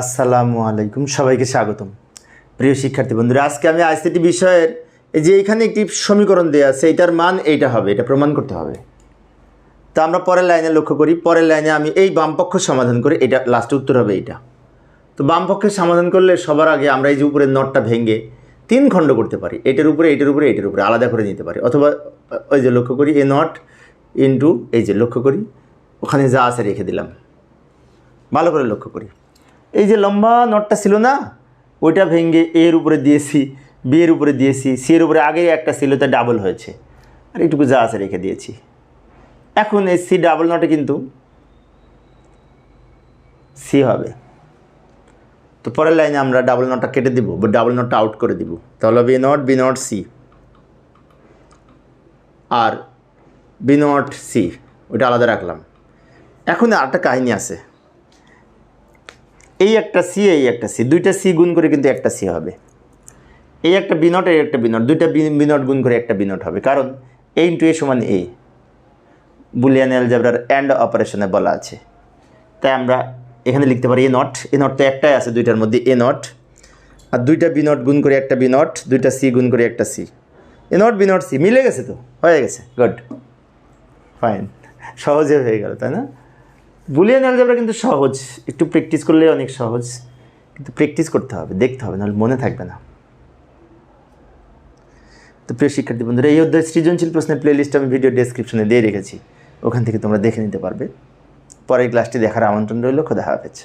আসসালামু আলাইকুম, সবাইকে স্বাগতম। প্রিয় শিক্ষার্থী বন্ধুরা, আজকে আমি আইসিটি বিষয়ের এই যে এখানে একটি সমীকরণ দেওয়া আছে, এটার মান এইটা হবে, এটা প্রমাণ করতে হবে। তা আমরা পরের লাইনে লক্ষ্য করি, পরের লাইনে আমি এই বামপক্ষ সমাধান করে এটা লাস্টে উত্তর হবে এইটা। তো বামপক্ষের সমাধান করলে সবার আগে আমরা এই যে উপরের নটটা ভেঙে তিন খণ্ড করতে পারি, এটার উপরে এটার উপরে এটার উপরে, আলাদা করে নিতে পারি। অথবা ওই যে লক্ষ্য করি, এ নট ইন্টু এই যে লক্ষ্য করি, ওখানে যা আছে রেখে দিলাম। ভালো করে লক্ষ্য করি। এই যে লম্বা নটটা ছিল না, ওইটা ভেঙে এর উপরে দিয়েছি, বি এর উপরে দিয়েছি, সি এর উপরে আগেই একটা ছিল, তা ডাবল হয়েছে। আর এইটুকু যা আছে রেখে দিয়েছি। এখন এই সি ডাবল নটে কিন্তু সি হবে। তো পরের লাইনে আমরা ডাবল নটটা কেটে দিব, বা ডাবল নটটা আউট করে দিব। তাহলে B not B not C R B not C ওইটা আলাদা রাখলাম। এখন আরেকটা কাহিনী আছে। এই একটা সি এই একটা সি দুইটা সি গুণ করে কিন্তু একটা সি হবে। এই একটা বিনট এই একটা বিনট দুইটা বিনট গুণ করে একটা বিনট হবে। কারণ এ ইন্টু এ সমান এ বুলিয়ান অ্যালজাবরার অ্যান্ড অপারেশনে বলা আছে। তাই আমরা এখানে লিখতে পারি এ নট এ নট তো একটাই আছে, দুইটার মধ্যে এ নট আর দুইটা বিনট গুণ করে একটা বিনট দুইটা সি গুণ করে একটা C A not B not C মিলে গেছে তো? হয়ে গেছে। গুড ফাইন সহজে হয়ে গেল, তাই না? বুলিয়ান অ্যালজেব্রা কিন্তু সহজ। একটু প্র্যাকটিস করলে অনেক সহজ। কিন্তু প্র্যাকটিস করতে হবে, দেখতে হবে, নাহলে মনে থাকবে না। তো প্রিয় শিক্ষার্থী বন্ধুরা, এই অধ্যায় সৃজনশীল প্রশ্নের প্লেলিস্ট আমি ভিডিও ডেসক্রিপশনে দিয়ে রেখেছি। ওখান থেকে তোমরা দেখে নিতে পারবে। পরের ক্লাসটি দেখার আমন্ত্রণ রইল, খোদা হাফেজ।